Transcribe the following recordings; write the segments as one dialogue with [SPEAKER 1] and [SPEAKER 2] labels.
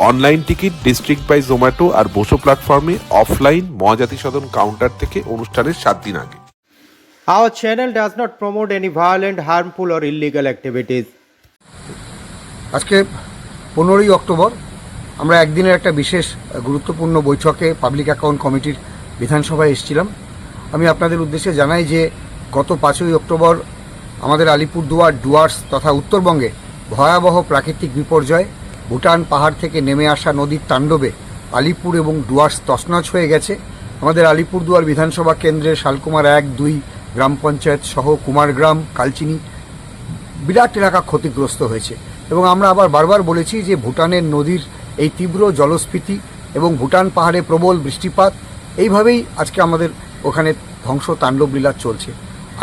[SPEAKER 1] Online ticket district by Zomato আর বসো প্ল্যাটফর্মে offline Mahajati সদন counter থেকে অনুষ্ঠানের সাত দিন আগে
[SPEAKER 2] Our channel does not promote any violent, harmful, or illegal activities.
[SPEAKER 3] আজকে পনেরোই অক্টোবর আমরা একদিনের একটা বিশেষ গুরুত্বপূর্ণ বৈঠকে পাবলিক অ্যাকাউন্ট কমিটির বিধানসভায় এসেছিলাম আমি আপনাদের উদ্দেশ্যে জানাই যে গত পাঁচই অক্টোবর আমাদের আলিপুরদুয়ার ডুয়ার্স তথা উত্তরবঙ্গে ভয়াবহ প্রাকৃতিক বিপর্যয় ভুটান পাহাড় থেকে নেমে আসা নদীর তাণ্ডবে আলিপুর এবং ডুয়ার্স তছনছ হয়ে গেছে। আমাদের আলিপুরদুয়ার বিধানসভা কেন্দ্রের শালকুমার এক, দুই, গ্রাম পঞ্চায়েত সহ কুমারগ্রাম কালচিনি বিরাট এলাকা ক্ষতিগ্রস্ত হয়েছে। এবং আমরা আবার বারবার বলেছি যে ভুটানের নদীর এই তীব্র জলস্ফীতি এবং ভুটান পাহাড়ে প্রবল বৃষ্টিপাত, এইভাবেই আজকে আমাদের ওখানে ধ্বংস তাণ্ডব লীলা চলছে।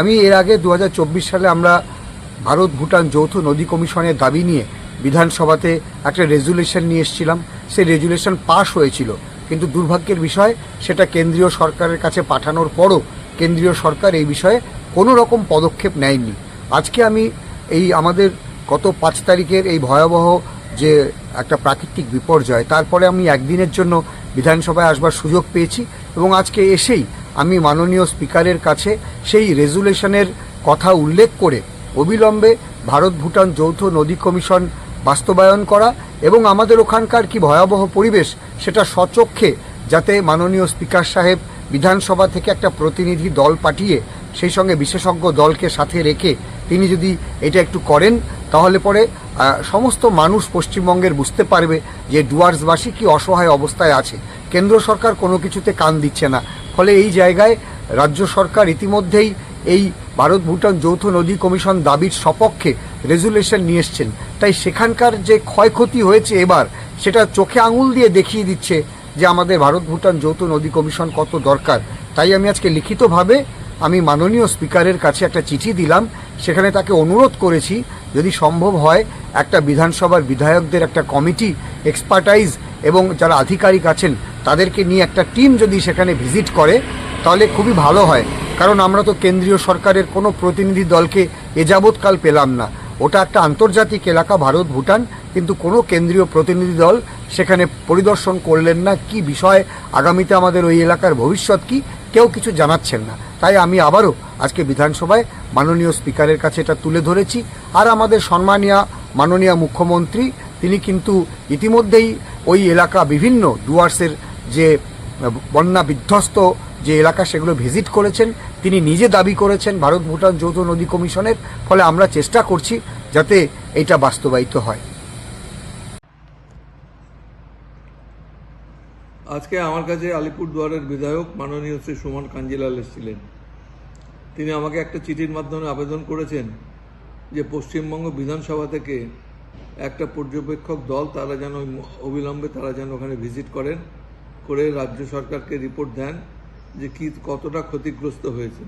[SPEAKER 3] আমি এর আগে দু হাজার চব্বিশ সালে আমরা ভারত ভুটান যৌথ নদী কমিশনের দাবি নিয়ে বিধানসভাতে একটা রেজুলেশন নিয়ে এসেছিলাম। সেই রেজুলেশন পাশ হয়েছিল। কিন্তু দুর্ভাগ্যের বিষয়, সেটা কেন্দ্রীয় সরকারের কাছে পাঠানোর পরও কেন্দ্রীয় সরকার এই বিষয়ে কোনো রকম পদক্ষেপ নেয়নি। আজকে আমি এই আমাদের গত পাঁচ তারিখের এই ভয়াবহ যে একটা প্রাকৃতিক বিপর্যয়, তারপরে আমি একদিনের জন্য বিধানসভায় আসবার সুযোগ পেয়েছি এবং আজকে এসেই আমি মাননীয় স্পিকারের কাছে সেই রেজুলেশনের কথা উল্লেখ করে অবিলম্বে ভারত ভুটান যৌথ নদী কমিশন বাস্তবায়ন করা এবং আমাদের ওখানকার কি ভয়াবহ পরিবেশ সেটা সচক্ষে যাতে মাননীয় স্পিকার সাহেব বিধানসভা থেকে একটা প্রতিনিধি দল পাঠিয়ে সেই সঙ্গে বিশেষজ্ঞ দলকে সাথে রেখে তিনি যদি এটা একটু করেন, তাহলে পরে সমস্ত মানুষ পশ্চিমবঙ্গের বুঝতে পারবে যে ডুয়ার্সবাসী কি অসহায় অবস্থায় আছে। কেন্দ্র সরকার কোনো কিছুতে কান দিচ্ছে না। ফলে এই জায়গায় রাজ্য সরকার ইতিমধ্যেই এই ভারত ভুটান যৌথ নদী কমিশন দাবির সপক্ষে রেজুলেশন নিয়ে এসছেন। তাই সেখানকার যে ক্ষয়ক্ষতি হয়েছে এবার, সেটা চোখে আঙুল দিয়ে দেখিয়ে দিচ্ছে যে আমাদের ভারত ভুটান যৌথ নদী কমিশন কত দরকার। তাই আমি আজকে লিখিতভাবে আমি মাননীয় স্পিকারের কাছে একটা চিঠি দিলাম। সেখানে তাকে অনুরোধ করেছি, যদি সম্ভব হয়, একটা বিধানসভার বিধায়কদের একটা কমিটি এক্সপার্টাইজ এবং যারা আধিকারিক আছেন, তাদেরকে নিয়ে একটা টিম যদি সেখানে ভিজিট করে, তাহলে খুবই ভালো হয়। কারণ আমরা তো কেন্দ্রীয় সরকারের কোনো প্রতিনিধি দলকে এ যাবৎকাল পেলাম না। ওটা একটা আন্তর্জাতিক এলাকা, ভারত, ভুটান, কিন্তু কোনো কেন্দ্রীয় প্রতিনিধি দল সেখানে পরিদর্শন করলেন না। কি বিষয়? আগামীতে আমাদের ওই এলাকার ভবিষ্যৎ কি? কেউ কিছু জানাচ্ছেন না। তাই আমি আবারও আজকে বিধানসভায় মাননীয় স্পিকারের কাছে এটা তুলে ধরেছি। আর আমাদের সম্মানীয় মাননীয় মুখ্যমন্ত্রী, তিনি কিন্তু ইতিমধ্যেই ওই এলাকা বিভিন্ন ডুয়ার্সের যে বন্যা বিধ্বস্ত যে এলাকা সেগুলো ভিজিট করেছেন, তিনি নিজে দাবি করেছেন ভারত ভুটান যৌথ নদী কমিশনের, ফলে আমরা চেষ্টা করছি যাতে এটা বাস্তবায়িত হয়।
[SPEAKER 4] আজকে আমার কাছে আলিপুরদুয়ারের বিধায়ক মাননীয় শ্রী সুমন কাঞ্জিলাল এসেছিলেন। তিনি আমাকে একটা চিঠির মাধ্যমে আবেদন করেছেন যে পশ্চিমবঙ্গ বিধানসভা থেকে একটা পর্যবেক্ষক দল তারা যেন অবিলম্বে তারা যেন ওখানে ভিজিট করেন, করে রাজ্য সরকারকে রিপোর্ট দেন। যে কি কতটা ক্ষতিগ্রস্ত হয়েছে।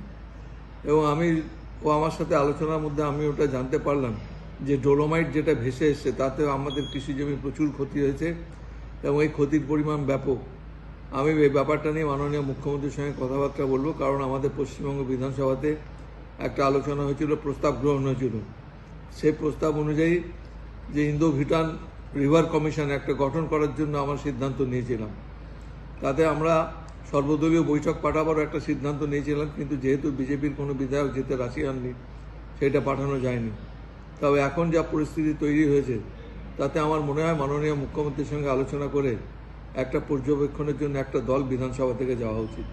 [SPEAKER 4] এবং আমি, ও আমার সাথে আলোচনার মধ্যে আমি ওটা জানতে পারলাম যে ডোলোমাইট যেটা ভেসে এসছে, তাতেও আমাদের কৃষি জমি প্রচুর ক্ষতি হয়েছে এবং এই ক্ষতির পরিমাণ ব্যাপক। আমি এই ব্যাপারটা নিয়ে মাননীয় মুখ্যমন্ত্রীর সঙ্গে কথাবার্তা বলব, কারণ আমাদের পশ্চিমবঙ্গ বিধানসভাতে একটা আলোচনা হয়েছিল, প্রস্তাব গ্রহণ হয়েছিল। সেই প্রস্তাব অনুযায়ী যে ইন্দো ভুটান রিভার কমিশন একটা গঠন করার জন্য আমার সিদ্ধান্ত নিয়েছিলাম। তাতে আমরা সর্বদলীয় বৈঠক পাঠাবারও একটা সিদ্ধান্ত নিয়েছিলাম, কিন্তু যেহেতু বিজেপির কোনো বিধায়ক যেতে রাশি আননি সেটা পাঠানো যায়নি তবে এখন যা পরিস্থিতি তৈরি হয়েছে, তাতে আমার মনে হয় মাননীয় মুখ্যমন্ত্রীর সঙ্গে আলোচনা করে একটা পর্যবেক্ষণের জন্য একটা দল বিধানসভা থেকে যাওয়া উচিত.